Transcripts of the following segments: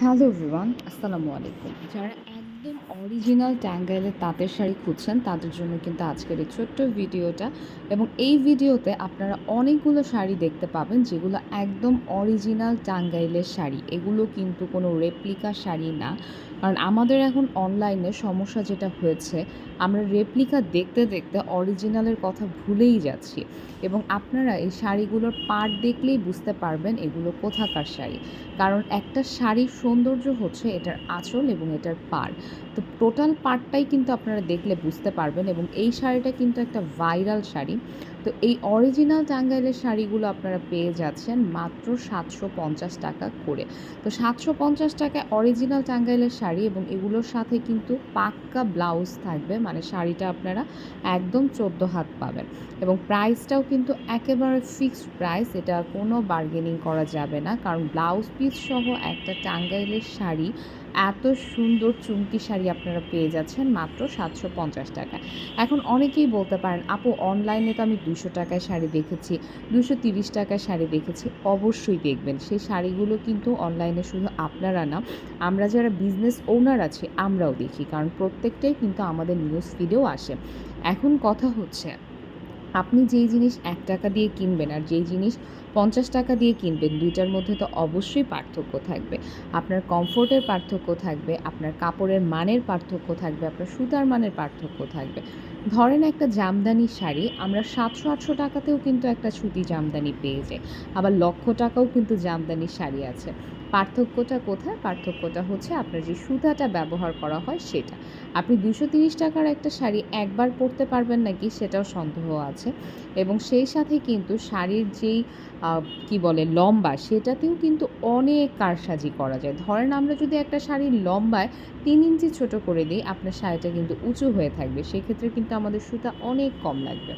Hello everyone আসসালামু আলাইকুম যারা একদম অরিজিনাল ট্যাঙ্গাইলের তাঁতের শাড়ি খুঁজছেন, তাদের জন্য কিন্তু আজকের এই ছোট্ট ভিডিওটা এবং এই ভিডিওতে আপনারা অনেকগুলো শাড়ি দেখতে পাবেন, যেগুলো একদম অরিজিনাল টাঙ্গাইলের শাড়ি। এগুলো কিন্তু কোনো রেপ্লিকা শাড়ি না। কারণ আমাদের এখন অনলাইনে সমস্যা যেটা হয়েছে, আমরা রেপ্লিকা দেখতে দেখতে অরিজিনালের কথা ভুলেই যাচ্ছি এবং আপনারা এই শাড়িগুলোর পাট দেখলেই বুঝতে পারবেন এগুলো কোথাকার শাড়ি। কারণ একটা শাড়ির সৌন্দর্য হচ্ছে এটার আঁচল এবং এটার পাড়। তো টোটাল পার্টটাই কিন্তু আপনারা দেখলে বুঝতে পারবেন এবং এই শাড়িটা কিন্তু একটা ভাইরাল শাড়ি। তো এই অরিজিনাল টাঙ্গাইলের শাড়িগুলো আপনারা পেয়ে যাচ্ছেন মাত্র সাতশো পঞ্চাশ টাকা করে। তো সাতশো পঞ্চাশ টাকায় অরিজিনাল টাঙ্গাইলের শাড়ি এবং এগুলোর সাথে কিন্তু পাক্কা ব্লাউজ থাকবে মানে শাড়িটা আপনারা একদম চোদ্দ হাত পাবেন। এবং প্রাইসটাও কিন্তু একেবারে ফিক্সড প্রাইস, এটা কোনো বার্গেনিং করা যাবে না। কারণ ব্লাউজ পিস সহ একটা টাঙ্গাইলের শাড়ি এত সুন্দর চুমকি শাড়ি আপনারা পেয়ে যাচ্ছেন মাত্র সাতশো পঞ্চাশ টাকা। এখন অনেকেই বলতে পারেন, আপু অনলাইনে তো আমি দুশো টাকায় শাড়ি দেখেছি, দুশো তিরিশ টাকায় শাড়ি দেখেছি। অবশ্যই দেখবেন, সেই শাড়িগুলো কিন্তু অনলাইনে শুধু আপনারা না, আমরা যারা বিজনেস ওনার আছি, আমরাও দেখি। কারণ প্রত্যেকটাই কিন্তু আমাদের নিউজ ফিডেও আসে। এখন কথা হচ্ছে আপনি যেই জিনিস এক টাকা দিয়ে কিনবেন আর যেই জিনিস পঞ্চাশ টাকা দিয়ে কিনবেন, দুইটার মধ্যে তো অবশ্যই পার্থক্য থাকবে। আপনার কমফোর্টের পার্থক্য থাকবে, আপনার কাপড়ের মানের পার্থক্য থাকবে, আপনার সুতার মানের পার্থক্য থাকবে। ধরেন একটা জামদানি শাড়ি, আমরা সাতশো আটশো টাকাতেও কিন্তু একটা সুতি জামদানি পেয়ে যাই। আবার লক্ষ টাকাও কিন্তু জামদানি শাড়ি আছে। পার্থক্যটা কোথায়? পার্থক্যটা হচ্ছে আপনার যে সুতাটা ব্যবহার করা হয় সেটা। আপনি দুশো তিরিশ টাকার একটা শাড়ি একবার পরতে পারবেন নাকি সেটাও সন্দেহ আছে। এবং সেই সাথে কিন্তু শাড়ির যেই কি বলে, লম্বা সেটাতেও কিন্তু অনেক কারসাজি করা যায়। ধরেন আমরা যদি একটা শাড়ির লম্বায় তিন ইঞ্চি ছোট করে দিই, আপনার শাড়িটা কিন্তু উঁচু হয়ে থাকবে। সেক্ষেত্রে কিন্তু আমাদের সুতা অনেক কম লাগবে।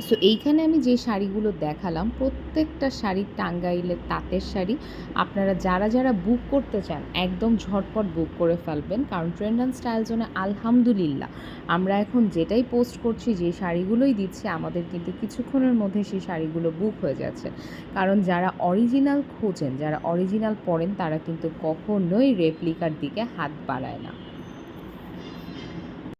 সো এইখানে আমি যে শাড়িগুলো দেখালাম, প্রত্যেকটা শাড়ি টাঙ্গাইলের তাঁতের শাড়ি। আপনারা যারা যারা বুক করতে চান, একদম ঝটপট বুক করে ফেলবেন। কারণ ট্রেন্ড অ্যান্ড স্টাইল জোনে আলহামদুলিল্লাহ, আমরা এখন যেটাই পোস্ট করছি, যে শাড়িগুলোই দিচ্ছি, আমাদের কিন্তু কিছুক্ষণের মধ্যে সেই শাড়িগুলো বুক হয়ে যাচ্ছে। কারণ যারা অরিজিনাল খোঁজেন, যারা অরিজিনাল পড়েন, তারা কিন্তু কখনোই রেপ্লিকার দিকে হাত বাড়ায় না।